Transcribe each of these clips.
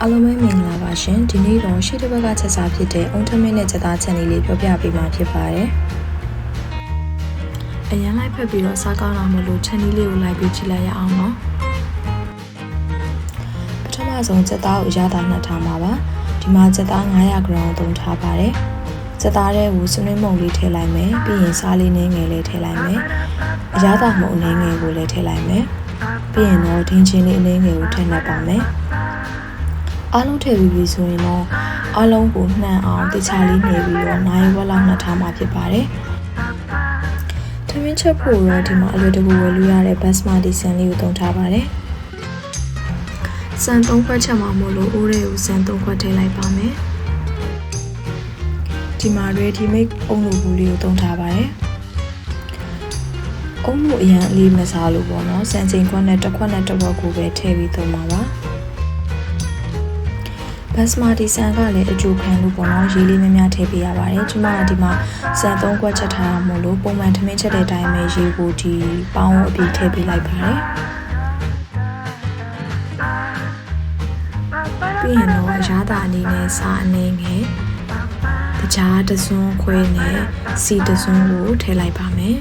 အားလုံးပဲမင်္ဂလာပါရှင်ဒီနေ့တော့ရှေ့တစ်ဘက်ကချက်စားဖြစ်တဲ့အုံထမင်းနဲ့ချက်သားချက်လေးလေးပြောပြပေးမှာဖြစ်ပါတယ်အရင်လိုက်ဖက်ပြီးတော့စားကောင်းလာမလို့ချက်လေးလေးကိုလိုက်ပြီးကြည့်လိုက်ရအောင်နော်ပထမဆုံးချက်သားကိုအရသာနှက်ထားမှာပါဒီမှာချက်သား 900g သုံးထားပါတယ်ချက်သားထဲကိုစနွေးမုံလေးထည့်လိုက်မယ်ပြီးရင်စားလေးနည်းငယ်လေးထည့်လိုက်မယ်အရသာမုံနည်းငယ်ကိုလည်းထည့်လိုက်မယ်ပြီးရင်တော့ဒင်းချင်းလေးအနည်းငယ်ကိုထည့်နှက်ပါမယ် အားလုံးထည့်ပြီးပြီဆိုရင်တော့အားလုံးကိုနှံ့အောင်တခြားလေးနေပြီးတော့နိုင်ဝက်လောက်နှက်ထားမှာဖြစ်ပါတယ်။ထမင်းချက်ဖို့တော့ဒီမှာအလွယ်တကူဝယ်လို့ရတဲ့ basmati ဆန်လေးကိုသုံးထားပါတယ်။ဆန်၃ခွက်ချက်မှာမို့လို့အိုးတွေကိုဆန်၃ခွက်ထည့်လိုက်ပါမယ်။ဒီမှာ ready made အုံလိုဘူးလေးကိုသုံးထားပါတယ်။အုံလိုအရန်အလေးမစားလို့ပေါ့နော်။ဆန်ချိန်ခွက်နဲ့တစ်ခွက်နဲ့တစ်ခွက်ကိုပဲထည့်ပြီးသုံးပါပါ။ ဘတ်စမာတီဆန်ကလည်းအကျိုးခံလို့ပေါ့နော်ရေးလေးများများထည့်ပေးရပါတယ်ကျွန်မကဒီမှာဆန်သုံးခွက်ချက်ထားတာမို့လို့ပုံမှန်ထမင်းချက်တဲ့အတိုင်းပဲရေးကိုဒီပေါင်းအပြည့်ထည့်ပေးလိုက်ပါတယ်ပြီးရင်တော့အရသာအနေနဲ့စားအနေငယ်တကြားတစွန်းခွဲနဲ့စီတစွန်းကိုထည့်လိုက်ပါမယ်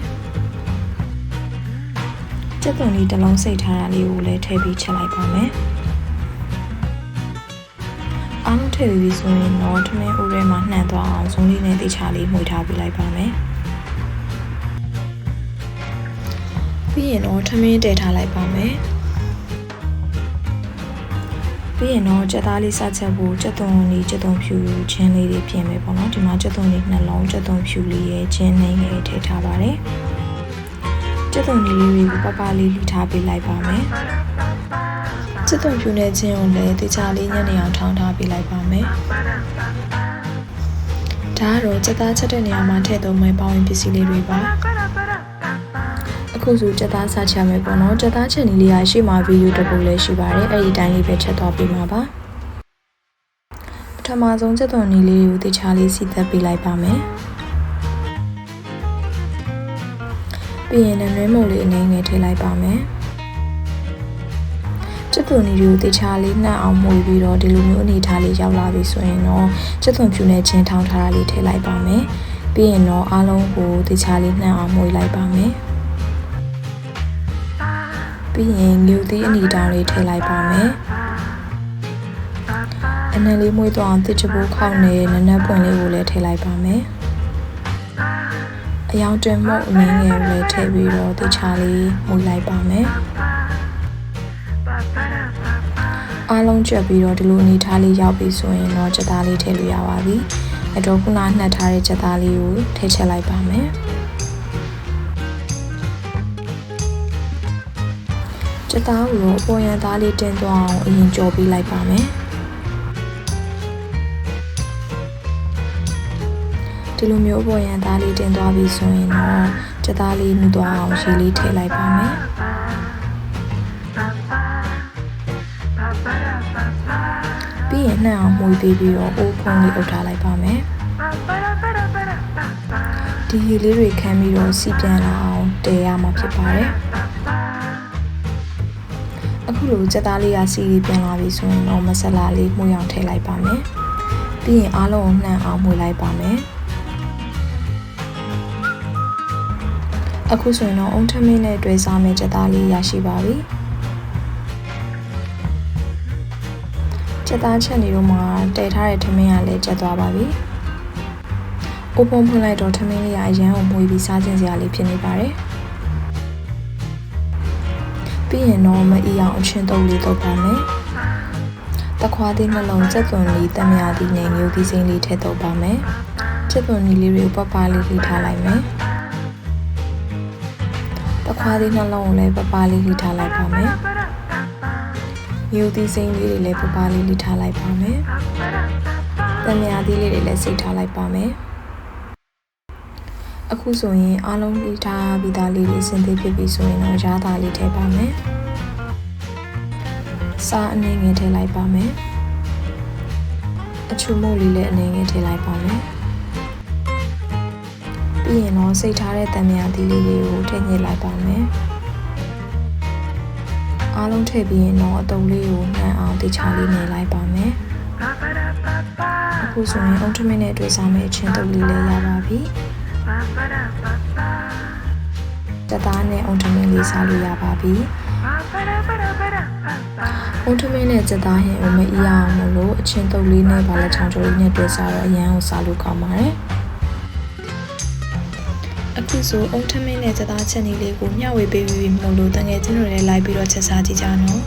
ကျက်သွန်လေးတစ်လုံးစိတ်ထားတာလေးကိုလည်းထည့်ပြီးချက်လိုက်ပါမယ် အားလုံးထည့်ပြီးဆိုရင်တော့ထမင်းဦးထဲမှာနှံ့သွားအောင်ဇုံးလေးနဲ့တေချာလေးမှုထားပေးလိုက်ပါမယ်ပြီးရင်တော့ထမင်းတည်ထားလိုက်ပါမယ်ပြီးရင်တော့ကြက်သားလေးစချက်ဖို့ကြက်သွန်လေးကြက်သွန်ဖြူချင်းလေးတွေပြင်မယ်ပေါ့နော်ဒီမှာကြက်သွန်လေးနှလုံးကြက်သွန်ဖြူလေးရဲ့ချင်းနှင်းလေးထည့်ထားပါတယ်ကြက်သွန်လေးတွေကိုပပလေးလှီထားပေးလိုက်ပါမယ် စစ်သွန်ဖြူနဲ့ချင်းကိုလည်းတေချာလေးညနေအောင်ထောင်းထားပေးလိုက်ပါမယ်။ဒါကတော့စက်သားချက်တဲ့နေရာမှာထည့်သုံးမယ့်ပေါင်းပစ္စည်းလေးတွေပါ။အခုဆိုစက်သားစားချမယ်ပေါ့နော်။စက်သားချက်နည်းလေးကရှေ့မှာဗီဒီယိုတစ်ပုဒ်လည်းရှိပါတယ်။အဲ့ဒီတိုင်းလေးပဲချက်သွားပေးမှာပါ။ပထမဆုံးစက်သွန်နည်းလေးကိုတေချာလေးစီသက်ပေးလိုက်ပါမယ်။ပြီးရင်လည်းနွေးမုံလေးအနည်းငယ်ထည့်လိုက်ပါမယ်။ ချက်သွန်နီတွေကိုတေချာလေးနှံ့အောင်မှုပြီးတော့ဒီလိုမျိုးအနေထားလေးရောက်လာပြီဆိုရင်တော့ချက်သွန်ဖြူနဲ့ချင်းထောင်းထားတာလေးထည့်လိုက်ပါမယ်ပြီးရင်တော့အားလုံးကိုတေချာလေးနှံ့အောင်မှုလိုက်ပါမယ်ပြီးရင်ငြူသီးအနီတောင်လေးထည့်လိုက်ပါမယ်အနံလေးမွေးသွားအောင်တစ်ချပိုးခောက်နေနနက်ပွင့်လေးကိုလည်းထည့်လိုက်ပါမယ်အယောင်တင်မုတ်အနည်းငယ်ကိုလည်းထည့်ပြီးတော့တေချာလေးမှုလိုက်ပါမယ် အားလုံးချက်ပြီးတော့ဒီလိုအနေထားလေးရောက်ပြီဆိုရင်တော့ချက်သားလေးထည့်လို့ရပါပြီ။အတော့ခုနနှက်ထားတဲ့ချက်သားလေးကိုထည့်ချက်လိုက်ပါမယ်။ချက်သားကိုတော့ပေါ်ရန်သားလေးတင်သွားအောင်အရင်ကြော်ပေးလိုက်ပါမယ်။ဒီလိုမျိုးပေါ်ရန်သားလေးတင်သွားပြီဆိုရင်တော့ချက်သားလေးနှူသွားအောင်ရေလေးထည့်လိုက်ပါမယ်။ ရင်နှံ့အောင်မှုပေးပြီးတော့အိုးဖုံးလေးအုပ်ထားလိုက်ပါမယ်ဒီရေလေးတွေခံပြီးတော့စီပြန်လာအောင်တည်ရမှာဖြစ်ပါတယ်အခုလိုစက်သားလေးကစီလေးပြန်လာပြီဆိုရင်တော့မဆလာလေးမှုအောင်ထည့်လိုက်ပါမယ်ပြီးရင်အားလုံးကိုနှံ့အောင်မှုလိုက်ပါမယ်အခုဆိုရင်တော့အုံထမင်းနဲ့တွေ့စားမယ့်ချက်သားလေးရရှိပါပြီ။ ချက်သားချက်နေတော့မှတည်ထားတဲ့ထမင်းကလည်းကျက်သွားပါပြီ။အိုးပုံဖွင့်လိုက်တော့ထမင်းလေးကအရန်ကိုမွေပြီးစားခြင်းစရာလေးဖြစ်နေပါတယ်။ပြီးရင်တော့မအီအောင်အချင်းတုပ်လေးတုပ်ပါမယ်။တခွားသေးနှလုံးချက်သွန်လေးတမယာသီးနဲ့ငြိုသီးစိမ်းလေးထည့်တုပ်ပါမယ်။ချက်သွန်လေးလေးတွေကိုပပလေးလှီထားလိုက်မယ်။တခွားသေးနှလုံးကိုလည်းပပလေးလှီထားလိုက်ပါမယ်။ မျိုးသီးစိမ်းလေးတွေလည်းပပလေးလိထားလိုက်ပါမယ်။တံမြာသီးလေးတွေလည်းစိတ်ထားလိုက်ပါမယ်။အခုဆိုရင်အားလုံးလိထားပြီးသားလေးတွေစင်သေးဖြစ်ပြီဆိုရင်တော့ရားသားလေးထည့်ပါမယ်။စားအနေငယ်ထည့်လိုက်ပါမယ်။အချူမို့လေးလည်းအနေငယ်ထည့်လိုက်ပါမယ်။ပြီးရင်တော့စိတ်ထားတဲ့တံမြာသီးလေးတွေကိုထည့်ညှစ်လိုက်ပါမယ်။ အားလုံးထည့်ပြီးရင်တော့အတုံးလေးကိုနှံအောင်တေချာလေးနေလိုက်ပါမယ်အခုဆိုရင်အုံထမင်းနဲ့တွေ့စားမယ့်အချင်းတုပ်လေးလည်းရပါပြီတသားနဲ့အုံထမင်းလေးစားလို့ရပါပြီအုံထမင်းနဲ့စက်သားဟင်းကိုမအီးအောင်မလို့အချင်းတုပ်လေးနဲ့ဗာလက်ချောင်းချိုလေးနဲ့တွေ့စားတော့အရန်ကိုစားလို့ကောင်းပါတယ် အခုဆိုအုံထမင်းနဲ့စက်သားချက်နေလေးကိုမျှဝေပေးပြီးမို့လို့တငယ်ချင်းတွေလည်းလိုက်ပြီးတော့ချက်စားကြည့်ကြနော်